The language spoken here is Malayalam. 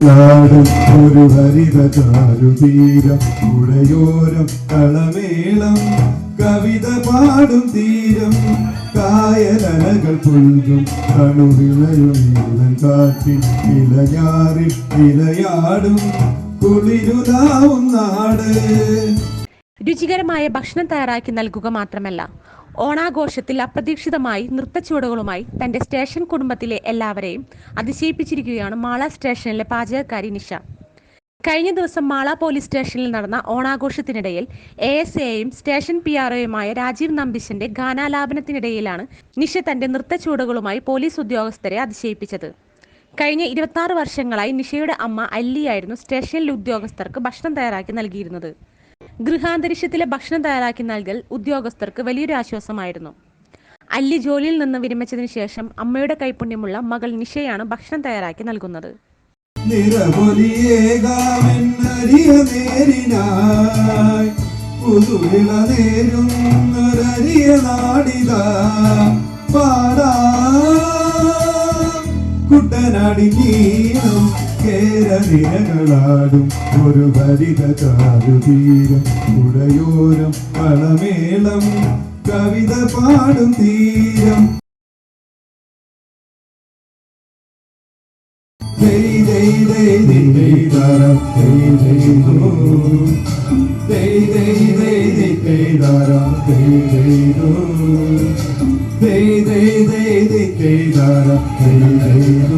ഒരു ഹരിത ചാരുതീരം പുഴയോരം കളമേളം കവിത പാടും തീരം കായലകൾ പുൽകും കണുവിളയും നീലൻ കാറ്റിൽ ഇലയാറിൽ ഇലയാടും കുളിരുതാവും നാട്. രുചികരമായ ഭക്ഷണം തയ്യാറാക്കി നൽകുക മാത്രമല്ല ഓണാഘോഷത്തിൽ അപ്രതീക്ഷിതമായി നൃത്തച്ചുവടുകളുമായി തന്റെ സ്റ്റേഷൻ കുടുംബത്തിലെ എല്ലാവരെയും അതിശയിപ്പിച്ചിരിക്കുകയാണ് മാള സ്റ്റേഷനിലെ പാചകക്കാരി നിഷ. കഴിഞ്ഞ ദിവസം മാള പോലീസ് സ്റ്റേഷനിൽ നടന്ന ഓണാഘോഷത്തിനിടയിൽ എ എസ് എയും സ്റ്റേഷൻ പി ആർഒയുമായ രാജീവ് നമ്പിശന്റെ ഗാനാലാപനത്തിനിടയിലാണ് നിഷ തന്റെ നൃത്തച്ചുവടുകളുമായി പോലീസ് ഉദ്യോഗസ്ഥരെ അതിശയിപ്പിച്ചത്. കഴിഞ്ഞ ഇരുപത്തി വർഷങ്ങളായി നിഷയുടെ അമ്മ അല്ലിയായിരുന്നു സ്റ്റേഷനിലെ ഉദ്യോഗസ്ഥർക്ക് ഭക്ഷണം തയ്യാറാക്കി നൽകിയിരുന്നത്. ഗൃഹാന്തരീക്ഷത്തിലെ ഭക്ഷണം തയ്യാറാക്കി നൽകൽ ഉദ്യോഗസ്ഥർക്ക് വലിയൊരു ആശ്വാസമായിരുന്നു. അല്ലി ജോലിയിൽ നിന്ന് വിരമിച്ചതിന് ശേഷം അമ്മയുടെ കൈപുണ്യമുള്ള മകൾ നിഷയാണ് ഭക്ഷണം തയ്യാറാക്കി നൽകുന്നത്. കുട്ടനാടി നീളം കേരളിനങ്ങളാടും ഒരു ഭരിത കാരുതീരം ഉടയോരം പഴമേളം കവിത പാടും തീരം ൈതാരൈ ദൈ ദൈ ദൈ ദൈ ദൈ ദൈ ദൈ ദൈ ദൈ ദൈ ദൈ ദൈ ദൈ ദൈ